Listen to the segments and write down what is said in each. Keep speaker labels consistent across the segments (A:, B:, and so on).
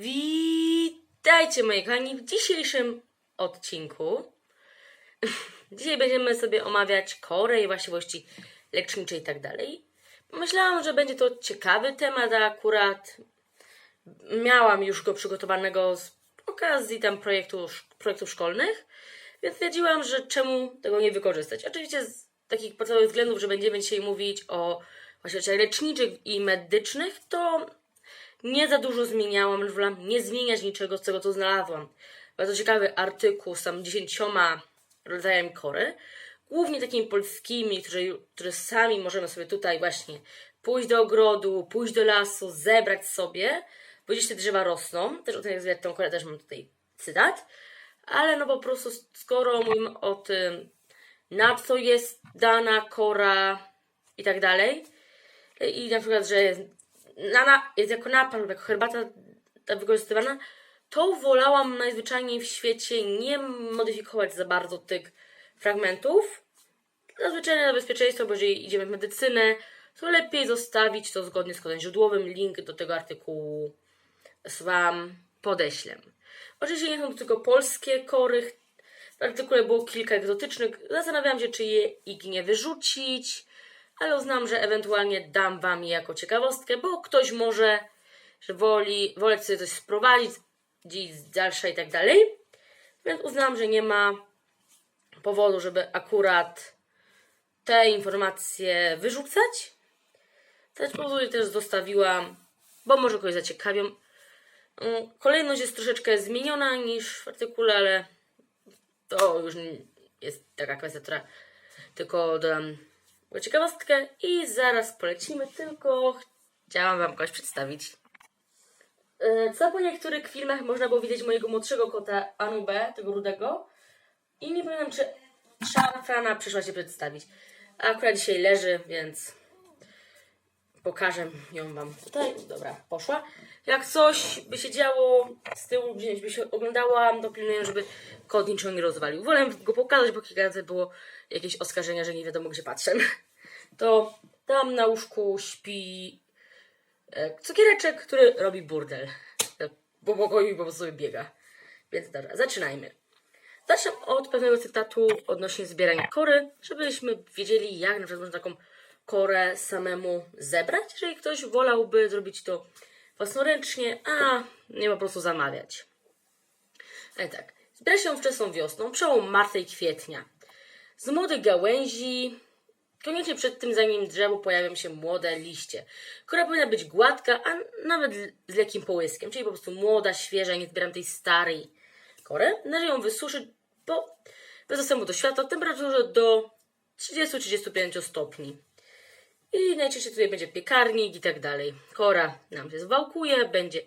A: Witajcie moi kochani w dzisiejszym odcinku. Dzisiaj będziemy sobie omawiać korę i właściwości lecznicze i tak dalej. Pomyślałam, że będzie to ciekawy temat, a akurat miałam już go przygotowanego z okazji tam projektu, projektów szkolnych, więc stwierdziłam, że czemu tego nie wykorzystać. Oczywiście z takich podstawowych względów, że będziemy dzisiaj mówić o właściwościach leczniczych i medycznych, to nie za dużo zmieniałam, wolałam nie zmieniać niczego z tego, co znalazłam. Bardzo ciekawy artykuł z tam dziesięcioma rodzajami kory, głównie takimi polskimi, które, które sami możemy sobie tutaj właśnie pójść do ogrodu, pójść do lasu, zebrać sobie, bo gdzieś te drzewa rosną. Też o tym jak tą korę też mam tutaj cytat. Ale no po prostu skoro mówimy o tym, na co jest dana kora i tak dalej, i na przykład, że na, na, jako napar jako herbata ta wykorzystywana, to wolałam najzwyczajniej w świecie nie modyfikować za bardzo tych fragmentów. Zazwyczaj na bezpieczeństwo, bo jeżeli idziemy w medycynę, to lepiej zostawić to zgodnie z kodem źródłowym. Link do tego artykułu Wam podeślę. Oczywiście nie są to tylko polskie kory. W artykule było kilka egzotycznych. Zastanawiałam się, czy je ich nie wyrzucić, ale uznam, że ewentualnie dam Wam jako ciekawostkę, bo ktoś może, że woli, woleć sobie coś sprowadzić, gdzieś z dalsza i tak dalej. Więc uznałam, że nie ma powodu, żeby akurat te informacje wyrzucać. Też powodu też zostawiłam, bo może kogoś zaciekawią. Mm, Kolejność jest troszeczkę zmieniona niż w artykule, ale to już jest taka kwestia, która tylko dodam ciekawostkę i zaraz polecimy, tylko chciałam Wam kogoś przedstawić. E, Co po niektórych filmach można było widzieć mojego młodszego kota Anubę, tego rudego. I nie pamiętam, czy Szafrana przyszła się przedstawić. A akurat dzisiaj leży, więc pokażę ją wam tutaj. Dobra, poszła. Jak coś by się działo z tyłu, gdzieś by się oglądała, to pilnuję, żeby kot niczego nie rozwalił. Wolę go pokazać, bo kilka razy było jakieś oskarżenia, że nie wiadomo gdzie patrzę. To tam na łóżku śpi e, cukiereczek, który robi burdel. E, Po pokoju i po prostu biega. Więc dobra, zaczynajmy. Zacznę od pewnego cytatu odnośnie zbierania kory, żebyśmy wiedzieli, jak na przykład można taką korę samemu zebrać, jeżeli ktoś wolałby zrobić to własnoręcznie, a nie po prostu zamawiać. Ale tak, zbiera się wczesną wiosną, przełom marca i kwietnia. Z młodych gałęzi, koniecznie przed tym zanim drzewu pojawią się młode liście. Kora powinna być gładka, a nawet z lekkim połyskiem, czyli po prostu młoda, świeża, nie zbieram tej starej korę. Należy ją wysuszyć po, bez dostępu do światła w temperaturze do 30-35 stopni. I najczęściej tutaj będzie piekarnik i tak dalej. Kora nam się zwałkuje, będzie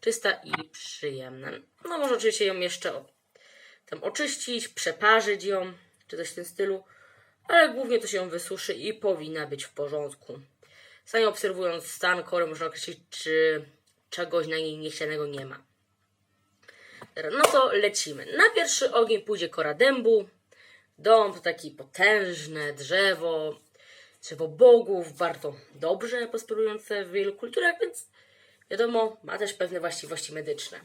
A: czysta i przyjemna. No może oczywiście ją jeszcze tam oczyścić, przeparzyć ją, czy coś w tym stylu, ale głównie to się ją wysuszy i powinna być w porządku. Sami obserwując stan kory można określić, czy czegoś na niej niechcianego nie ma. No to lecimy. Na pierwszy ogień pójdzie kora dębu. Dąb to takie potężne drzewo, drzewo bogów, bardzo dobrze prosperujące w wielu kulturach, więc wiadomo, ma też pewne właściwości medyczne.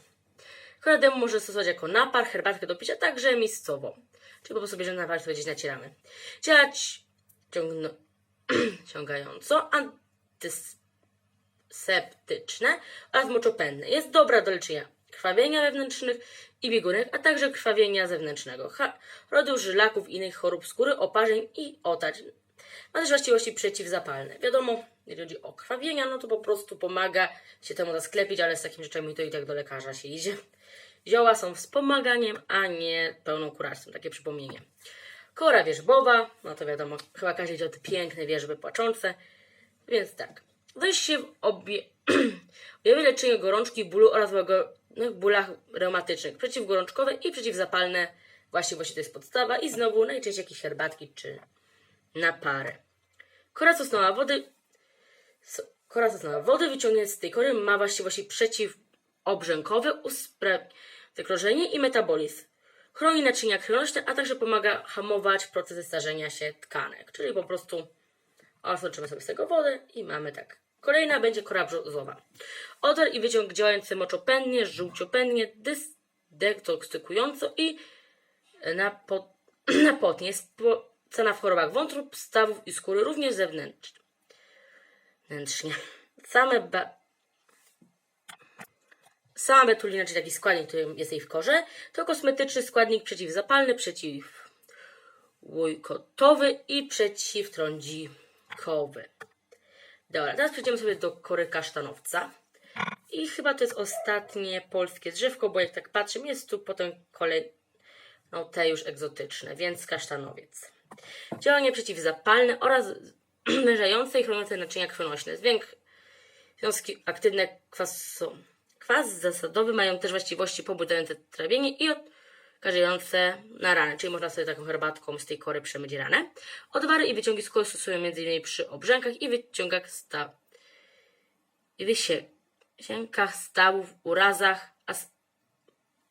A: Kora dębu może stosować jako napar, herbatkę do picia, także miejscowo. Czyli po prostu bierzemy napar, sobie gdzieś nacieramy. Działać ciągno, ciągająco, antyseptyczne oraz moczopędne. Jest dobra do leczenia krwawienia wewnętrznych i biegunek, a także krwawienia zewnętrznego, rodu żylaków innych chorób skóry, oparzeń i otarć. Ma też właściwości przeciwzapalne. Wiadomo, jeżeli chodzi o krwawienia, no to po prostu pomaga się temu zasklepić, ale z takimi rzeczami to i tak do lekarza się idzie. Zioła są wspomaganiem, a nie pełną kuracją. Takie przypomnienie. Kora wierzbowa, no to wiadomo, chyba każdy widzi o te piękne wierzby płaczące. Więc tak. Wejście w obie... objawy leczenia gorączki, bólu oraz w łagodnych bólach reumatycznych. Przeciwgorączkowe i przeciwzapalne. Właśnie, właśnie to jest podstawa. I znowu najczęściej jakieś herbatki czy napary. Kora sosnowa wody. Kora sosnowa wody wyciągnięta z tej kory ma właściwości przeciwobrzękowe, usprawnia krążenie i metabolizm. Chroni naczynia krwionośne, a także pomaga hamować procesy starzenia się tkanek. Czyli po prostu osączymy sobie z tego wodę i mamy tak Kolejna będzie kora brzozowa. Odar i wyciąg działający moczopędnie, żółciopędnie, dys- detoksykująco i napo- napotnie. Spocona w chorobach wątrób, stawów i skóry, również zewnętrznie. Wnętrznie. Same ba- Sama betulina, czyli taki składnik, który jest jej w korze, to kosmetyczny składnik przeciwzapalny, przeciwłojkotowy i przeciwtrądzikowy. Dobra, teraz przejdziemy sobie do kory kasztanowca. I chyba to jest ostatnie polskie drzewko, bo jak tak patrzę, jest tu potem kolej, no te już egzotyczne, więc kasztanowiec. Działanie przeciwzapalne oraz wężające i chroniące naczynia krwionośne. Zwięk, związki aktywne kwasu, kwas zasadowy mają też właściwości pobudzające trawienie i odkażające na ranę, czyli można sobie taką herbatką z tej kory przemyć ranę. Odwary i wyciągi skóry stosują m.in. przy obrzękach i wyciągach sta stawów, urazach, as,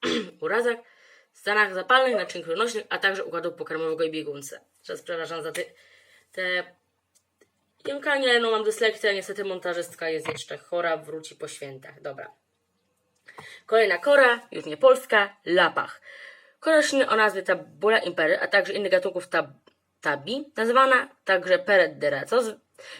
A: urazach, stanach zapalnych, naczyń krwionośnych, a także układu pokarmowego i biegunce. Teraz przepraszam za te, te jąkanie, no mam dyslekcję, niestety montażystka jest jeszcze chora, wróci po świętach. Dobra. Kolejna kora, już nie polska, lapach. Rośliny o nazwie Tabula impery, a także innych gatunków tab tabi, nazywana także peret deretos,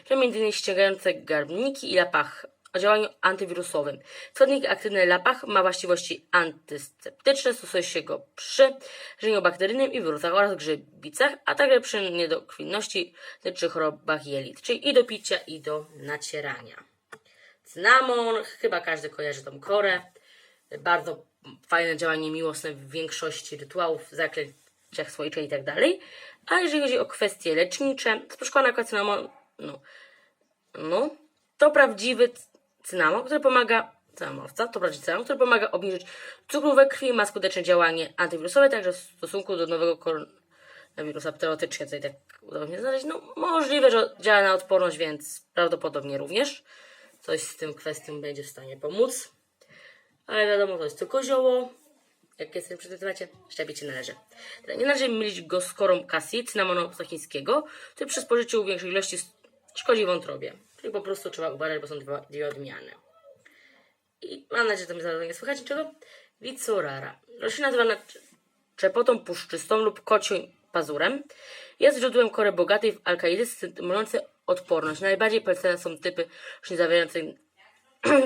A: że m.in. ściągające garbniki i lapach o działaniu antywirusowym. Składnik aktywny lapach ma właściwości antyseptyczne, stosuje się go przy żywieniu bakteryjnym i wirusach oraz grzybicach, a także przy niedokrwinności czy chorobach jelit, czyli i do picia, i do nacierania. Cynamon, chyba każdy kojarzy tą korę. Bardzo fajne działanie miłosne w większości rytuałów, zaklęciach słoiczych i tak dalej. A jeżeli chodzi o kwestie lecznicze, to przeszkolona cynamon, no, no, to prawdziwy cynamon, który pomaga, cynamowca, to prawdziwy cynamon, który pomaga obniżyć cukru we krwi, ma skuteczne działanie antywirusowe, także w stosunku do nowego koronawirusa teoretycznie tutaj tak udało mi się znaleźć, no możliwe, że działa na odporność, więc prawdopodobnie również coś z tym kwestią będzie w stanie pomóc. Ale wiadomo, to jest tylko zioło. Jak jestem przeczytywacie, szczepić się należy. Nie należy mylić go z korą kasji, cynamonu chińskiego, który przy spożyciu większej ilości szkodzi wątrobie. Po prostu trzeba uważać, bo są dwie, dwie odmiany. I mam nadzieję, że to mi zaraz nie słychać niczego. Vicorara. Roślina nazywana czepotą puszczystą lub kocim pazurem. Jest źródłem kory bogatej w alkalidy stymulujące odporność. Najbardziej polecane są typy roślin zawierające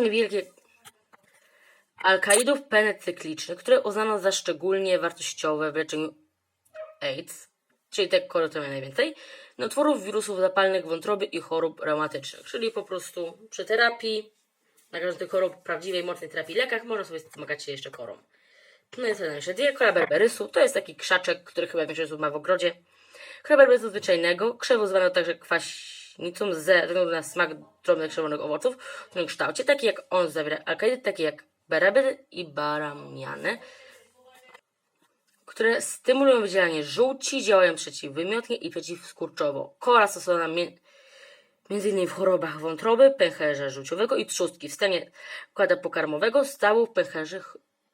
A: niewielkie alkaidów penecyklicznych, które uznano za szczególnie wartościowe w leczeniu AIDS, czyli te kory, które mają najwięcej, nowotworów, wirusów zapalnych wątroby i chorób reumatycznych. Czyli po prostu przy terapii, na każdej chorób prawdziwej, mocnej terapii lekach, można sobie zmagać się jeszcze korą. No i co jeszcze dwie, kora berberysu, to jest taki krzaczek, który chyba większość osób ma w ogrodzie. Kora berberysu zwyczajnego, krzewo zwane także kwaśnicą ze względu na smak drobnych krzewonych owoców, w tym kształcie, taki jak on zawiera alkalidy, takie jak bereber i baramiany, które stymulują wydzielanie żółci, działają przeciwwymiotnie i przeciwskurczowo. Kora stosowana mi- m.in. w chorobach wątroby, pęcherza żółciowego i trzustki, w stanie układu pokarmowego, stawów, pęcherzy,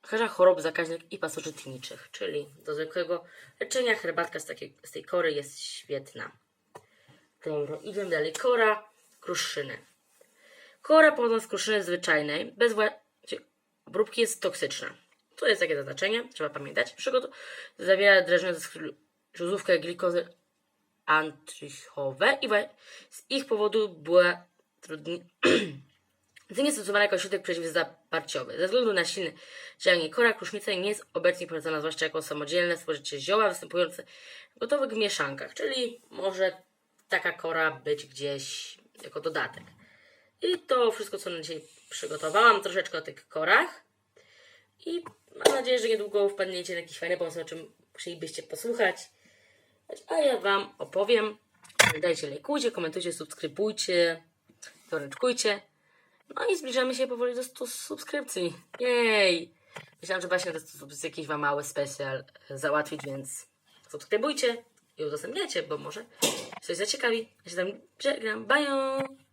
A: pęcherza chorób zakaźnych i pasożytniczych, czyli do zwykłego leczenia herbatka z, takiej, z tej kory jest świetna. Dobra, idziemy dalej. Kora kruszyny. Kora pochodząca z kruszyny zwyczajnej, bez obróbki jest toksyczna. To jest takie zaznaczenie, trzeba pamiętać. Przygotu zawiera drażniące śluzówkę glikozy antychowe i z ich powodu była trudni... nie stosowana jako środek przeciwzaparciowy. Ze względu na silne działanie kora krusznica nie jest obecnie polecana zwłaszcza jako samodzielne spożycie zioła występujące gotowych w mieszankach, czyli może taka kora być gdzieś jako dodatek. I to wszystko, co na dzisiaj przygotowałam, troszeczkę o tych korach. I mam nadzieję, że niedługo wpadniecie na jakiś fajny pomysł, o czym chcielibyście posłuchać. A ja Wam opowiem. Dajcie lajkujcie, komentujcie, subskrybujcie, doręczkujcie. No i zbliżamy się powoli do 100 subskrypcji. Jej! Myślałam, że właśnie do 100 subskrypcji jakiś Wam mały specjal załatwić, więc subskrybujcie i udostępniajcie, bo może coś zaciekawi. Ja się tam żegnam. Bye!